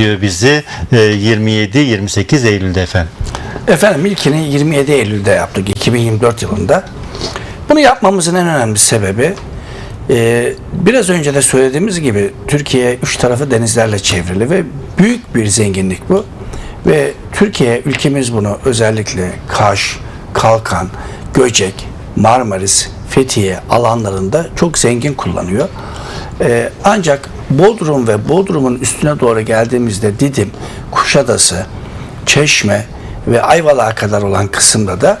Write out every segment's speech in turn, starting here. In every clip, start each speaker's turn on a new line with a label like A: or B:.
A: bekliyor bizi e, 27-28 Eylül'de efendim?
B: Efendim ilkini 27 Eylül'de yaptık 2024 yılında. Bunu yapmamızın en önemli sebebi e, biraz önce de söylediğimiz gibi Türkiye üç tarafı denizlerle çevrili ve büyük bir zenginlik bu. Ve Türkiye ülkemiz bunu özellikle Kaş, Kalkan, Göcek, Marmaris, Fethiye alanlarında çok zengin kullanıyor. E, ancak Bodrum ve Bodrum'un üstüne doğru geldiğimizde Didim, Kuşadası, Çeşme ve Ayvalık'a kadar olan kısımda da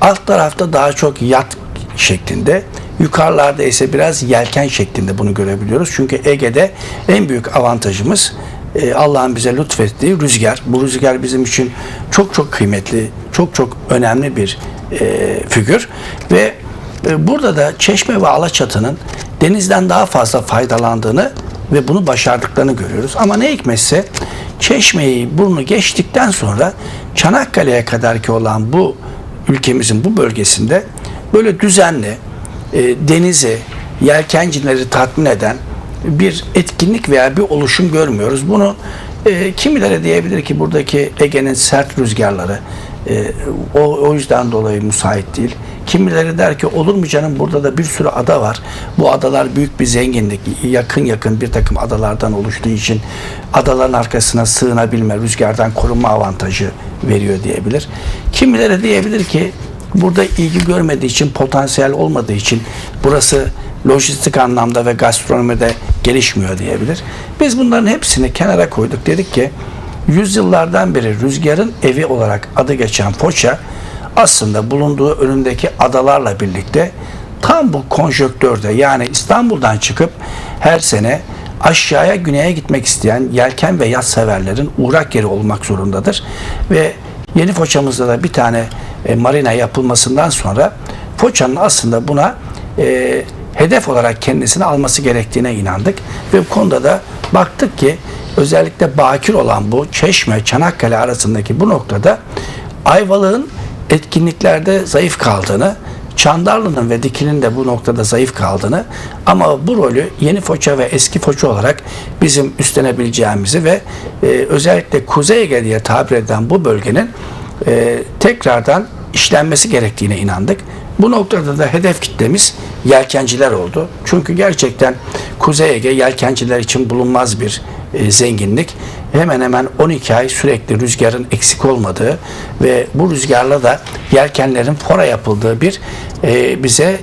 B: alt tarafta daha çok yat şeklinde, yukarılarda ise biraz yelken şeklinde bunu görebiliyoruz. Çünkü Ege'de en büyük avantajımız e, Allah'ın bize lütfettiği rüzgar. Bu rüzgar bizim için çok çok kıymetli, çok çok önemli bir e, figür ve e, burada da Çeşme ve Alaçatı'nın denizden daha fazla faydalandığını ve bunu başardıklarını görüyoruz. Ama ne hikmetse Çeşme'yi burnu geçtikten sonra Çanakkale'ye kadar ki olan bu ülkemizin bu bölgesinde böyle düzenli e, denizi, yelkencileri tatmin eden bir etkinlik veya bir oluşum görmüyoruz. Bunu e, kimileri diyebilir ki buradaki Ege'nin sert rüzgarları e, o, o yüzden dolayı müsait değil. Kimileri der ki olur mu canım burada da bir sürü ada var. Bu adalar büyük bir zenginlik. Yakın yakın bir takım adalardan oluştuğu için adaların arkasına sığınabilme, rüzgardan korunma avantajı veriyor diyebilir. Kimileri diyebilir ki burada ilgi görmediği için, potansiyel olmadığı için burası lojistik anlamda ve gastronomide gelişmiyor diyebilir. Biz bunların hepsini kenara koyduk. Dedik ki yüzyıllardan beri rüzgarın evi olarak adı geçen Foça aslında bulunduğu önündeki adalarla birlikte tam bu konjöktörde yani İstanbul'dan çıkıp her sene aşağıya güneye gitmek isteyen yelken ve yat severlerin uğrak yeri olmak zorundadır. Ve yeni Foça'mızda da bir tane e, marina yapılmasından sonra Foça'nın aslında buna e, hedef olarak kendisini alması gerektiğine inandık. Ve bu konuda da baktık ki özellikle bakir olan bu Çeşme, Çanakkale arasındaki bu noktada Ayvalık'ın etkinliklerde zayıf kaldığını, Çandarlı'nın ve Dikili'nin de bu noktada zayıf kaldığını ama bu rolü yeni Foça ve eski Foça olarak bizim üstlenebileceğimizi ve e, özellikle Kuzey Ege diye tabir edilen bu bölgenin e, tekrardan işlenmesi gerektiğine inandık. Bu noktada da hedef kitlemiz yelkenciler oldu. Çünkü gerçekten Kuzey Ege yelkenciler için bulunmaz bir e, zenginlik. Hemen hemen 12 ay sürekli rüzgarın eksik olmadığı ve bu rüzgarla da yelkenlerin fora yapıldığı bir e, bize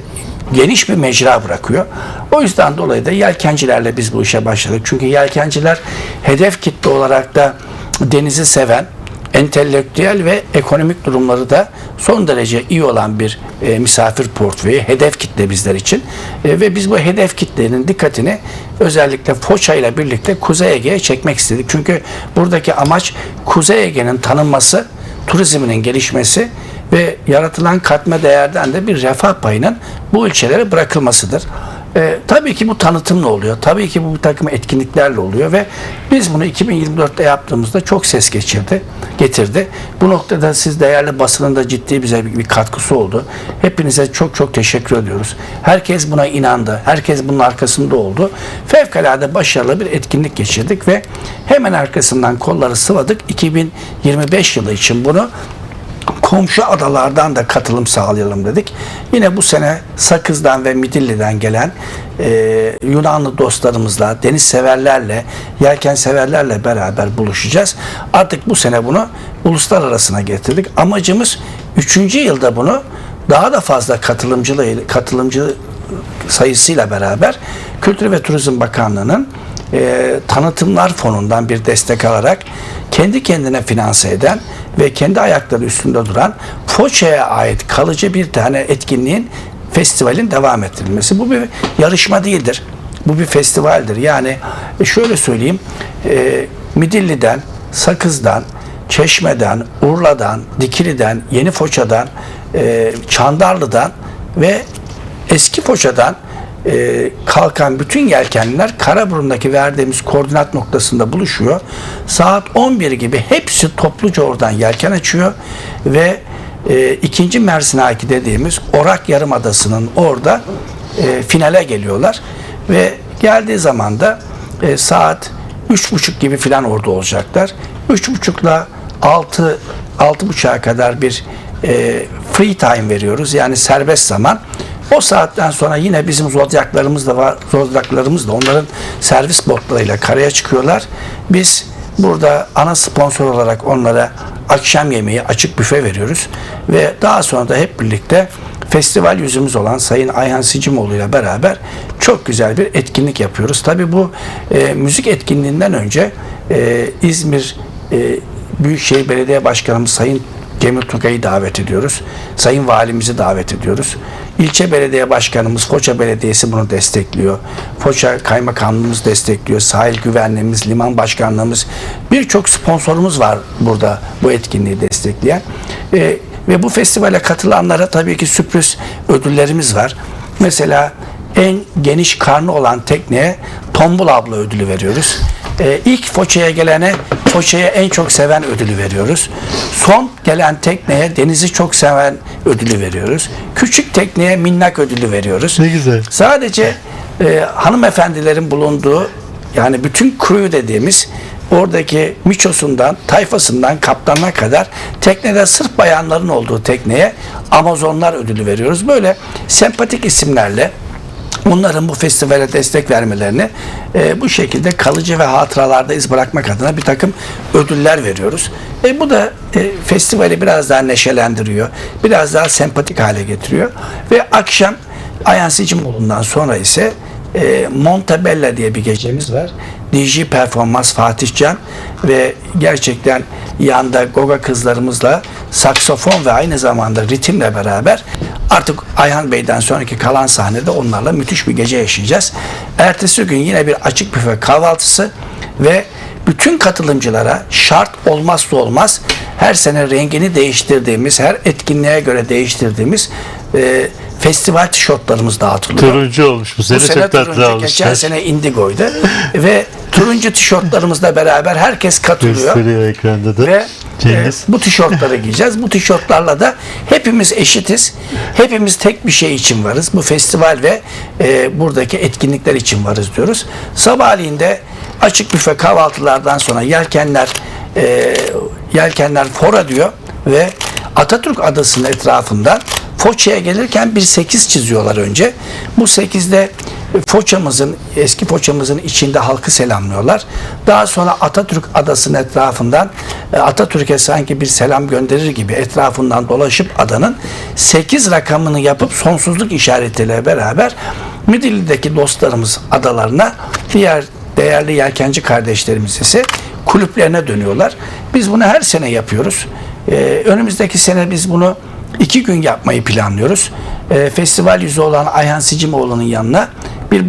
B: geniş bir mecra bırakıyor. O yüzden dolayı da yelkencilerle biz bu işe başladık. Çünkü yelkenciler hedef kitle olarak da denizi seven, entelektüel ve ekonomik durumları da son derece iyi olan bir e, misafir portföyü, hedef kitle bizler için. E, ve biz bu hedef kitlenin dikkatini özellikle Foça ile birlikte Kuzey Ege'ye çekmek istedik. Çünkü buradaki amaç Kuzey Ege'nin tanınması, turizminin gelişmesi ve yaratılan katma değerden de bir refah payının bu ilçelere bırakılmasıdır. E, tabii ki bu tanıtımla oluyor. Tabii ki bu bir takım etkinliklerle oluyor ve biz bunu 2024'te yaptığımızda çok ses geçirdi, getirdi. Bu noktada siz değerli basının da ciddi bize bir, bir katkısı oldu. Hepinize çok çok teşekkür ediyoruz. Herkes buna inandı. Herkes bunun arkasında oldu. Fevkalade başarılı bir etkinlik geçirdik ve hemen arkasından kolları sıvadık. 2025 yılı için bunu komşu adalardan da katılım sağlayalım dedik. Yine bu sene Sakız'dan ve Midilli'den gelen e, Yunanlı dostlarımızla, deniz severlerle, yelken severlerle beraber buluşacağız. Artık bu sene bunu uluslararasına getirdik. Amacımız 3. yılda bunu daha da fazla katılımcı katılımcı sayısıyla beraber Kültür ve Turizm Bakanlığı'nın e, tanıtımlar fonundan bir destek alarak kendi kendine finanse eden ve kendi ayakları üstünde duran Foça'ya ait kalıcı bir tane etkinliğin festivalin devam ettirilmesi. Bu bir yarışma değildir. Bu bir festivaldir. Yani e, şöyle söyleyeyim e, Midilli'den, Sakız'dan, Çeşme'den, Urla'dan, Dikili'den, Yeni Foça'dan, e, Çandarlı'dan ve Eski Foça'dan e, kalkan bütün yelkenliler Karaburun'daki verdiğimiz koordinat noktasında buluşuyor. Saat 11 gibi hepsi topluca oradan yelken açıyor ve e, ikinci Mersinaki dediğimiz Orak Yarımadası'nın orada e, finale geliyorlar ve geldiği zaman da e, saat üç buçuk gibi filan orada olacaklar. Üç buçukla altı altı buçuğa kadar bir e, free time veriyoruz. Yani serbest zaman. O saatten sonra yine bizim zodyaklarımız da var. Zodyaklarımız da onların servis botlarıyla karaya çıkıyorlar. Biz burada ana sponsor olarak onlara akşam yemeği açık büfe veriyoruz. Ve daha sonra da hep birlikte festival yüzümüz olan Sayın Ayhan Sicimoğlu ile beraber çok güzel bir etkinlik yapıyoruz. Tabi bu e, müzik etkinliğinden önce e, İzmir e, Büyükşehir Belediye Başkanımız Sayın Cemil Tugay'ı davet ediyoruz. Sayın Valimizi davet ediyoruz. İlçe Belediye Başkanımız Foça Belediyesi bunu destekliyor. Foça Kaymakamlığımız destekliyor. Sahil Güvenliğimiz, Liman Başkanlığımız birçok sponsorumuz var burada bu etkinliği destekleyen. Ee, ve bu festivale katılanlara tabii ki sürpriz ödüllerimiz var. Mesela en geniş karnı olan tekneye Tombul abla ödülü veriyoruz. Ee, ilk Foça'ya gelene Foça'ya en çok seven ödülü veriyoruz. Son gelen tekneye denizi çok seven ödülü veriyoruz. Küçük tekneye minnak ödülü veriyoruz.
A: Ne güzel.
B: Sadece e, hanımefendilerin bulunduğu yani bütün crew dediğimiz oradaki miçosundan, tayfasından, kaptanına kadar teknede sırf bayanların olduğu tekneye Amazonlar ödülü veriyoruz. Böyle sempatik isimlerle Bunların bu festivale destek vermelerini e, bu şekilde kalıcı ve hatıralarda iz bırakmak adına bir takım ödüller veriyoruz. E, bu da e, festivali biraz daha neşelendiriyor. Biraz daha sempatik hale getiriyor. Ve akşam Ayhan Sicimoğlu'ndan sonra ise e, Montebella diye bir gecemiz var. DJ Performans Fatih Can ve gerçekten yanda Goga kızlarımızla saksofon ve aynı zamanda ritimle beraber artık Ayhan Bey'den sonraki kalan sahnede onlarla müthiş bir gece yaşayacağız. Ertesi gün yine bir açık büfe kahvaltısı ve bütün katılımcılara şart olmazsa olmaz her sene rengini değiştirdiğimiz, her etkinliğe göre değiştirdiğimiz e, festival tişörtlerimiz dağıtılıyor.
A: Turuncu olmuş bu sene,
B: Bu sene
A: çok tatlı olmuş.
B: geçen sene indigoydu ve turuncu tişörtlerimizle beraber herkes katılıyor.
A: Gösteriyor ekranda da.
B: Ve
A: Cengiz.
B: e, bu tişörtleri giyeceğiz. Bu tişörtlerle de hepimiz eşitiz. Hepimiz tek bir şey için varız. Bu festival ve e, buradaki etkinlikler için varız diyoruz. Sabahleyin de açık büfe kahvaltılardan sonra yelkenler e, yelkenler fora diyor ve Atatürk Adası'nın etrafından Foça'ya gelirken bir 8 çiziyorlar önce. Bu 8'de Foça'mızın, eski Foça'mızın içinde halkı selamlıyorlar. Daha sonra Atatürk Adası'nın etrafından e, Atatürk'e sanki bir selam gönderir gibi etrafından dolaşıp adanın 8 rakamını yapıp sonsuzluk işaretiyle beraber Midilli'deki dostlarımız adalarına diğer değerli yelkenci kardeşlerimiz ise kulüplerine dönüyorlar. Biz bunu her sene yapıyoruz. Ee, önümüzdeki sene biz bunu iki gün yapmayı planlıyoruz. Ee, festival yüzü olan Ayhan Sicimoğlu'nun yanına